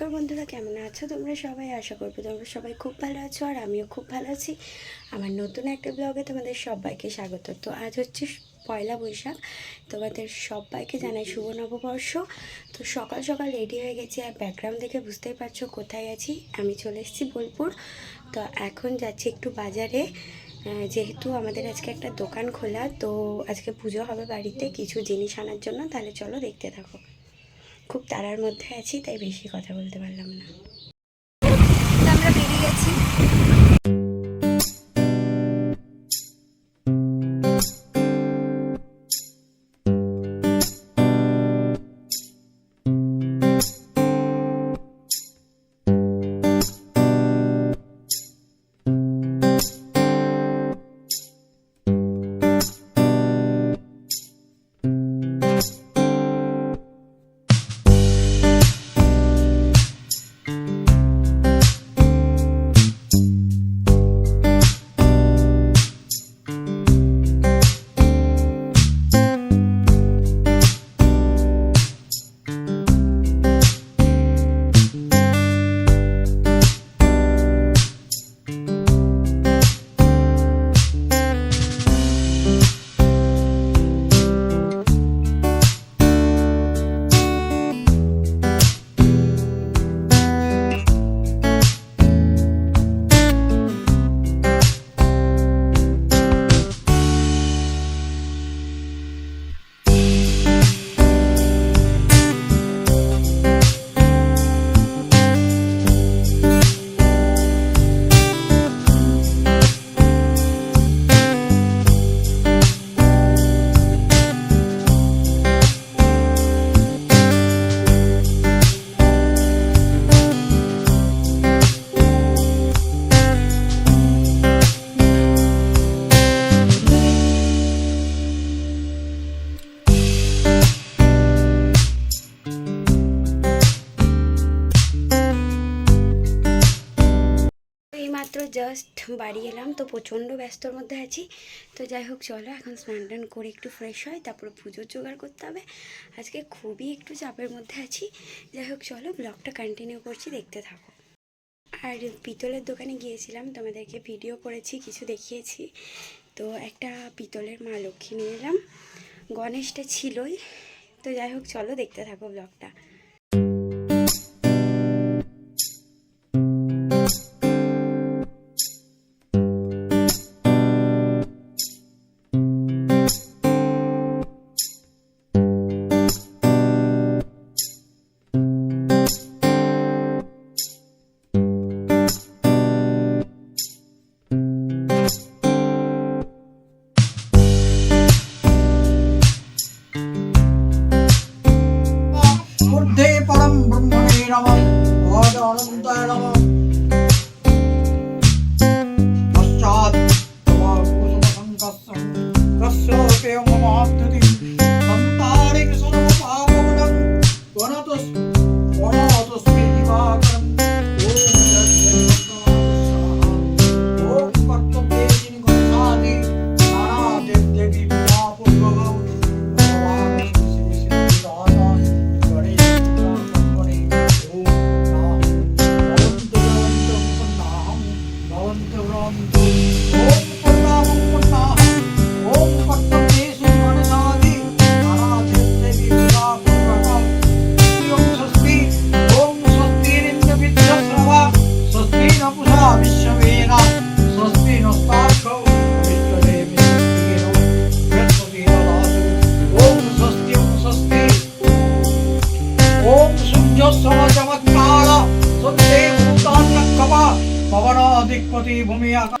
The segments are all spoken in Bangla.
নমস্কার বন্ধুরা, কেমন আছো তোমরা সবাই? আশা করব তোমরা সবাই খুব ভালো আছো আর আমিও খুব ভালো আছি। আমার নতুন একটা ব্লগে তোমাদের সবাইকে স্বাগত। তো আজ হচ্ছে পয়লা বৈশাখ, তোমাদের সবাইকে জানাই শুভ নববর্ষ। তো সকাল সকাল রেডি হয়ে গেছি আর ব্যাকগ্রাউন্ড দেখে বুঝতেই পারছ কোথায় আছি। আমি চলে এসেছি বোলপুর। তো এখন যাচ্ছি একটু বাজারে। যেহেতু আমাদের আজকে একটা দোকান খোলা, তো আজকে পুজো হবে বাড়িতে, কিছু জিনিস আনার জন্য। তাহলে চলো দেখতে থাকো। খুব তাড়ার মধ্যে আছি তাই বেশি কথা বলতে পারলাম না। আমরা বেরিয়ে গেছি। বাড়ি এলাম, তো প্রচণ্ড ব্যস্তর মধ্যে আছি। তো যাই হোক, চলো এখন স্নান টান করে একটু ফ্রেশ হয়, তারপরে পুজোর জোগাড় করতে হবে। আজকে খুবই একটু চাপের মধ্যে আছি। যাই হোক, চলো ব্লগটা কন্টিনিউ করছি, দেখতে থাকো। আর পিতলের দোকানে গিয়েছিলাম, তোমাদেরকে ভিডিও করেছি, কিছু দেখিয়েছি। তো একটা পিতলের মা লক্ষ্মী নিয়ে এলাম। গণেশটা ছিলই। তো যাই হোক, চলো দেখতে থাকো ব্লগটা 来了吗？ওম সূর্য চমৎকার সত্যে ভূতান্নক্ষম পবনাধিপতি ভূমি আকাশ।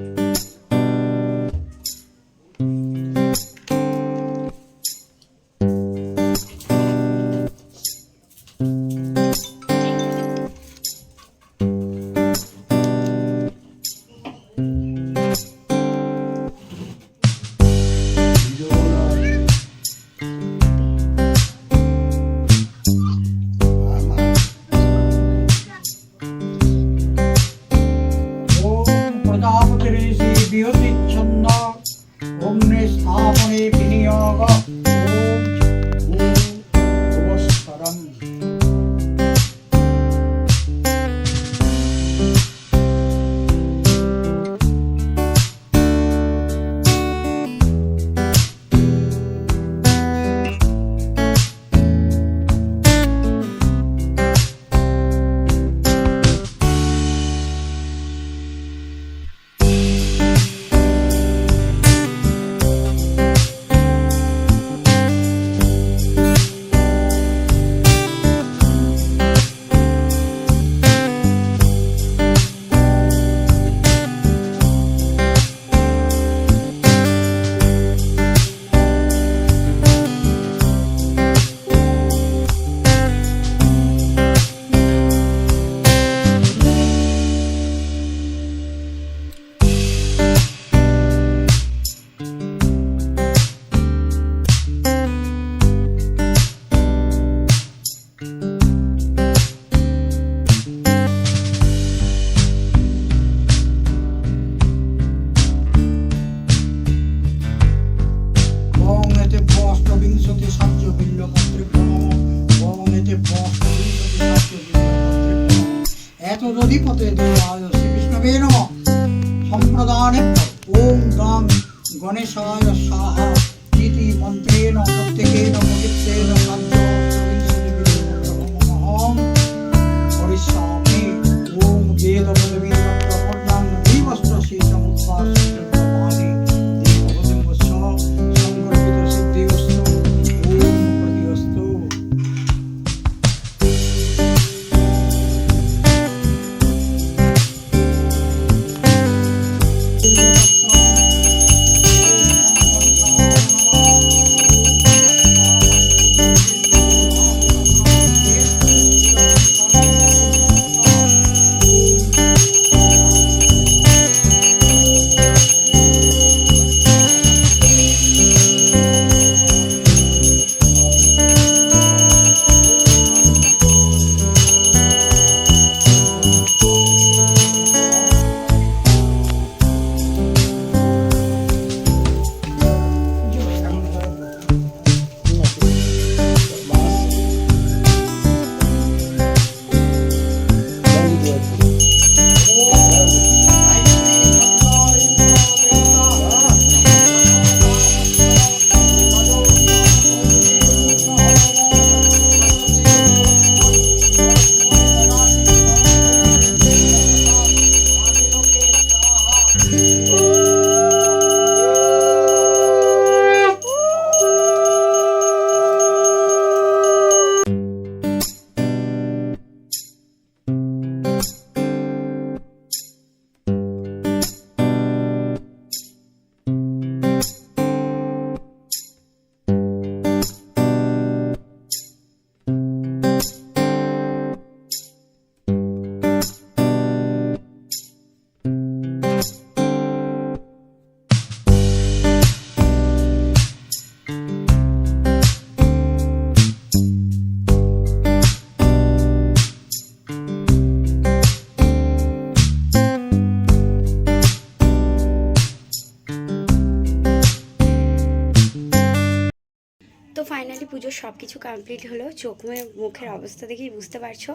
সব কিছু কমপ্লিট হলো, চোখ মুখে- মুখের অবস্থা দেখেই বুঝতে পারছ।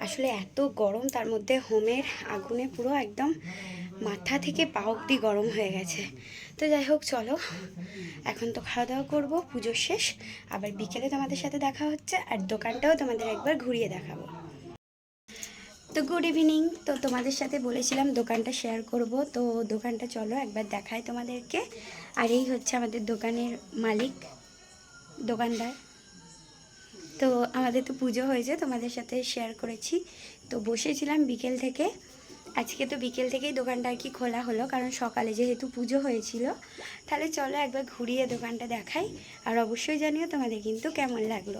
আসলে এত গরম, তার মধ্যে হোমের আগুনে পুরো একদম মাথা থেকে পা অব্দি গরম হয়ে গেছে। তো যাই হোক, চলো। এখন তো খাওয়া দাওয়া করব পুজোর শেষ। আবার বিকেলে তোমাদের সাথে দেখা হচ্ছে, আর দোকানটাও তোমাদের একবার ঘুরিয়ে দেখাবো। তো গুড ইভিনিং তো তোমাদের সাথে বলেছিলাম দোকানটা শেয়ার করব, তো দোকানটা চলো একবার দেখায় তোমাদেরকে। আর এই হচ্ছে আমাদের দোকানের মালিক, দোকানদার। তো আমাদের তো পুজো হয়েছে, তোমাদের সাথে শেয়ার করেছি। তো বসেছিলাম বিকেল থেকে। আজকে তো বিকেল থেকেই দোকানটা আর কি খোলা হলো, কারণ সকালে যেহেতু পুজো হয়েছিল, তাহলে চলো একবার ঘুরিয়ে দোকানটা দেখাই। আর অবশ্যই জানিও তোমাদের কিন্তু কেমন লাগল।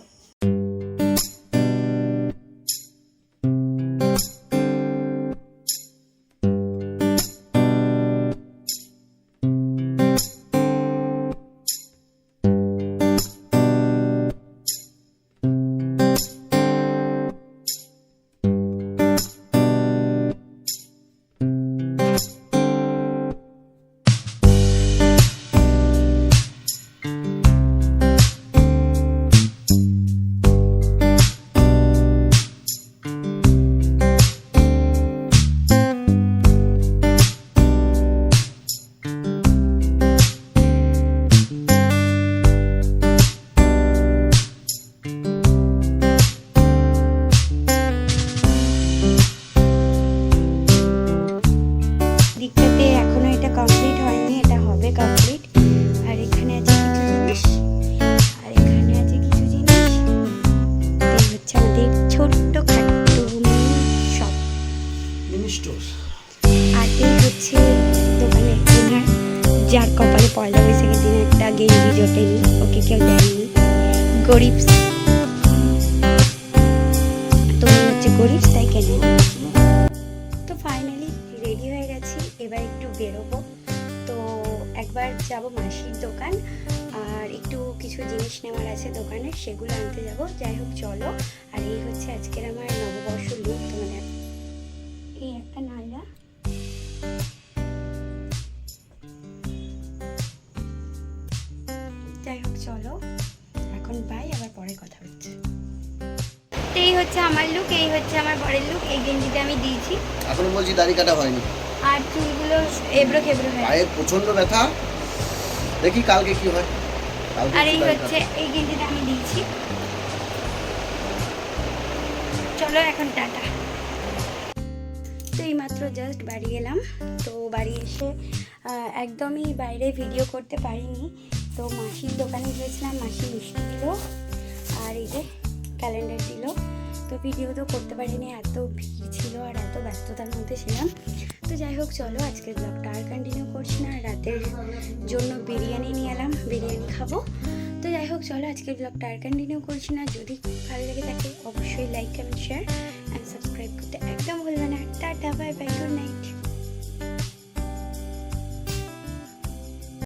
গরিব তাই কেনে তো ফাইনালি রেডি হয়ে গেছি এবার একটু বেরোবো। তো একবার যাব মাসির দোকান আর একটু কিছু জিনিস নেওয়ার আছে দোকানে সেগুলো আনতে যাব। যাই হোক চলো। আর এই হচ্ছে আজকের আমার নববর্ষ লুক তোমাদের। এই একটা নাইরা যাই হোক চলো। এখন বাই আবার পরে কথা হচ্ছে। এই হচ্ছে আমার লুক এই হচ্ছে আমার বরের লুক এই গেঞ্জিটা আমি দিয়েছি। এখনও বলছি দাড়ি কাটা হয়নি। আর চুলগুলো এবড়ো খেবড়ো হয়ে পায়ে প্রচণ্ড ব্যথা। দেখি কালকে কি হয়। আর এই হচ্ছে এই গেঞ্জিটা আমি দিয়েছি। চলো এখন টাটা। তো এইমাত্র জাস্ট বাড়ি এলাম। তো বাড়ি এসে একদমই বাইরে ভিডিও করতে পারিনি। তো মাসির দোকানে গিয়েছিলাম মাসি মিষ্টি দিল। আর এই যে ক্যালেন্ডার দিল। তো ভিডিও তো করতে পারিনি, এত ভিড় ছিল আর এত ব্যস্ততার মধ্যে ছিলাম। তো যাই হোক, চলো আজকের ব্লগটা আর কন্টিনিউ করছি না। রাতের জন্য বিরিয়ানি নিয়ে এলাম, বিরিয়ানি খাব। তো যাই হোক, চলো আজকের ব্লগটা আর কন্টিনিউ করছি না। যদি ভালো লেগে থাকে, অবশ্যই like comment share and subscribe করতে একদম ভুলবে না। Tata bye bye good night